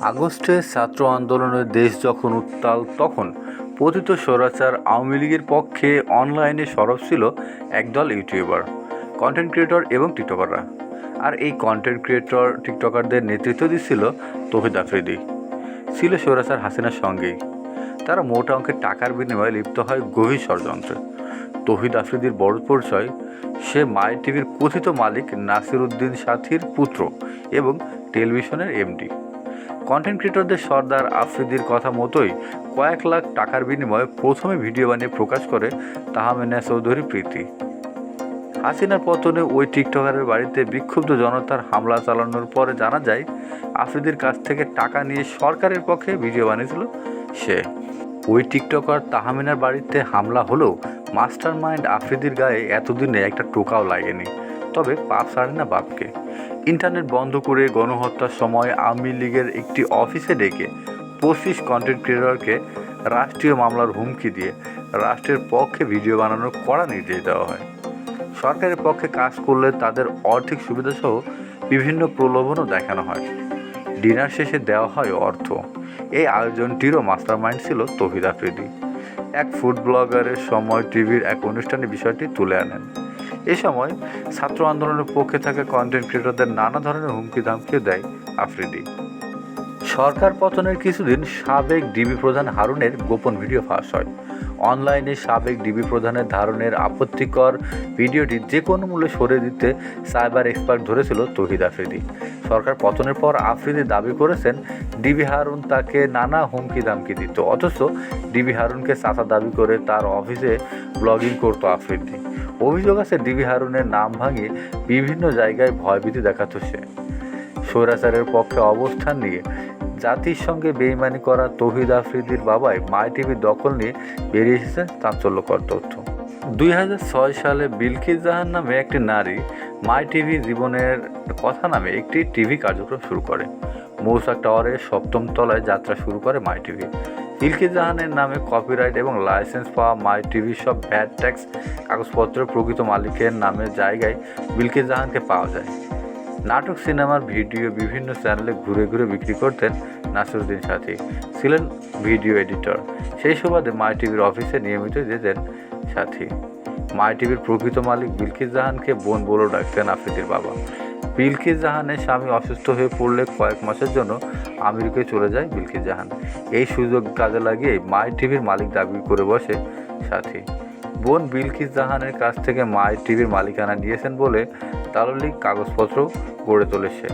আগস্টে ছাত্র আন্দোলনের দেশ যখন উত্তাল, তখন পতিত স্বৈরাচার আওয়ামী লীগের পক্ষে অনলাইনে সরব ছিল একদল ইউটিউবার কন্টেন্ট ক্রিয়েটর এবং টিকটকাররা। আর এই কন্টেন্ট ক্রিয়েটর টিকটকারদের নেতৃত্ব দিচ্ছিল তহিদ আফ্রিদি। ছিল স্বৈরাচার হাসিনার সঙ্গেই। তারা মোটা অঙ্কের টাকার বিনিময়ে লিপ্ত হয় গভীর ষড়যন্ত্রে। তহিদ আফ্রিদির বড় পরিচয়, সে মাই টিভির কথিত মালিক নাসির উদ্দিন সাথীর পুত্র এবং টেলিভিশনের এমডি। কন্টেন্ট ক্রিয়েটরদের সর্দার আফ্রিদির কথা মতোই কয়েক লাখ টাকার বিনিময়ে প্রথমে ভিডিও বানিয়ে প্রকাশ করে তাহমেনা চৌধুরী প্রীতি। হাসিনার পতনে ওই টিকটকারের বাড়িতে বিক্ষুব্ধ জনতার হামলা চালানোর পরে জানা যায়, আফ্রিদির কাছ থেকে টাকা নিয়ে সরকারের পক্ষে ভিডিও বানিয়েছিল সে। ওই টিকটকার তাহমিনার বাড়িতে হামলা হলেও মাস্টার মাইন্ড আফ্রিদির গায়ে এতদিনে একটা টোকাও লাগেনি। তবে পাপ ছাড়ে না বাপকে। ইন্টারনেট বন্ধ করে গণহত্যার সময় আওয়ামী লীগের একটি অফিসে ডেকে পঁচিশ কন্টেন্ট ক্রিয়েটরকে রাষ্ট্রীয় মামলার হুমকি দিয়ে রাষ্ট্রের পক্ষে ভিডিও বানানোর কড়া নির্দেশ দেওয়া হয়। সরকারের পক্ষে কাজ করলে তাদের আর্থিক সুবিধাসহ বিভিন্ন প্রলোভনও দেখানো হয়। ডিনার শেষে দেওয়া হয় অর্থ। এই আয়োজনটিরও মাস্টারমাইন্ড ছিল তহিদ আফ্রিদি। এক ফুড ব্লগারের সময় টিভির এক অনুষ্ঠানে বিষয়টি তুলে আনেন। এ সময় ছাত্র আন্দোলনের পক্ষে থাকা কন্টেন্ট ক্রিয়েটরদের নানা ধরনের হুমকি ধামকিও দেয় আফ্রিদি। সরকার পতনের কিছুদিন সাবেক ডিবি প্রধান হারুনের গোপন ভিডিও ফাঁস হয়। অনলাইনে সাবেক ডিবি প্রধানের ধারণের আপত্তিকর ভিডিওটি যে কোনো মূল্যে সরে দিতে সাইবার এক্সপার্ট ধরেছিল তহিদ আফ্রিদি। সরকার পতনের পর আফ্রিদি দাবি করেছেন, ডিবি হারুন তাকে নানা হুমকি ধামকি দিত। অথচ ডিবি হারুনকে চাচা দাবি করে তার অফিসে ব্লগিং করতো আফ্রিদি। অভিযোগ আছে, ডিবি হারুনের নাম ভাঙিয়ে বিভিন্ন জায়গায় ভয়ভীতি দেখাতো সে। স্বৈরাচারের পক্ষে অবস্থান নিয়ে জাতির সঙ্গে বেইমানি করা তহিদ আফ্রিদির বাবাই মাই টিভি দখল নিয়ে বেরিয়ে এসেছে চাঞ্চল্যকর তথ্য। দুই হাজার ছয় সালে বিলকিস জাহান নামে একটি নারী মাই টিভি জীবনের কথা নামে একটি টিভি কার্যক্রম শুরু করে। মৌসাক টাওয়ারের সপ্তম তলায় যাত্রা শুরু করে মাই টিভি বিলকিস জাহানের নামে কপিরাইট এবং লাইসেন্স পাওয়া মাই টিভি সব ভ্যাট ট্যাক্স কাগজপত্রের প্রকৃত মালিকের নামে জায়গায় বিলকিস জাহানকে পাওয়া যায়। নাটক, সিনেমার ভিডিও বিভিন্ন চ্যানেলে ঘুরে ঘুরে বিক্রি করতেন নাসিরুদ্দিন সাথী, ছিলেন ভিডিও এডিটর। সেই সুবাদে মাই টিভির অফিসে নিয়মিত যেতেন সাথী। মাই টিভির প্রকৃত মালিক বিলকিস জাহানকে বোন বলেও ডাকতেন আফ্রিদির বাবা। বিলকিস জাহানের স্বামী অসুস্থ হয়ে পড়লে কয়েক মাসের জন্য আমেরিকায় চলে যায় বিলকিস জাহান। এই সুযোগ কাজে লাগিয়ে মাই টিভির মালিক দাবি করে বসে সাথী। বোন বিলকিস জাহানের কাছ থেকে মাই টিভির মালিকানা নিয়েছেন বলে তাললিক কাগজপত্র গড়ে তোলে সে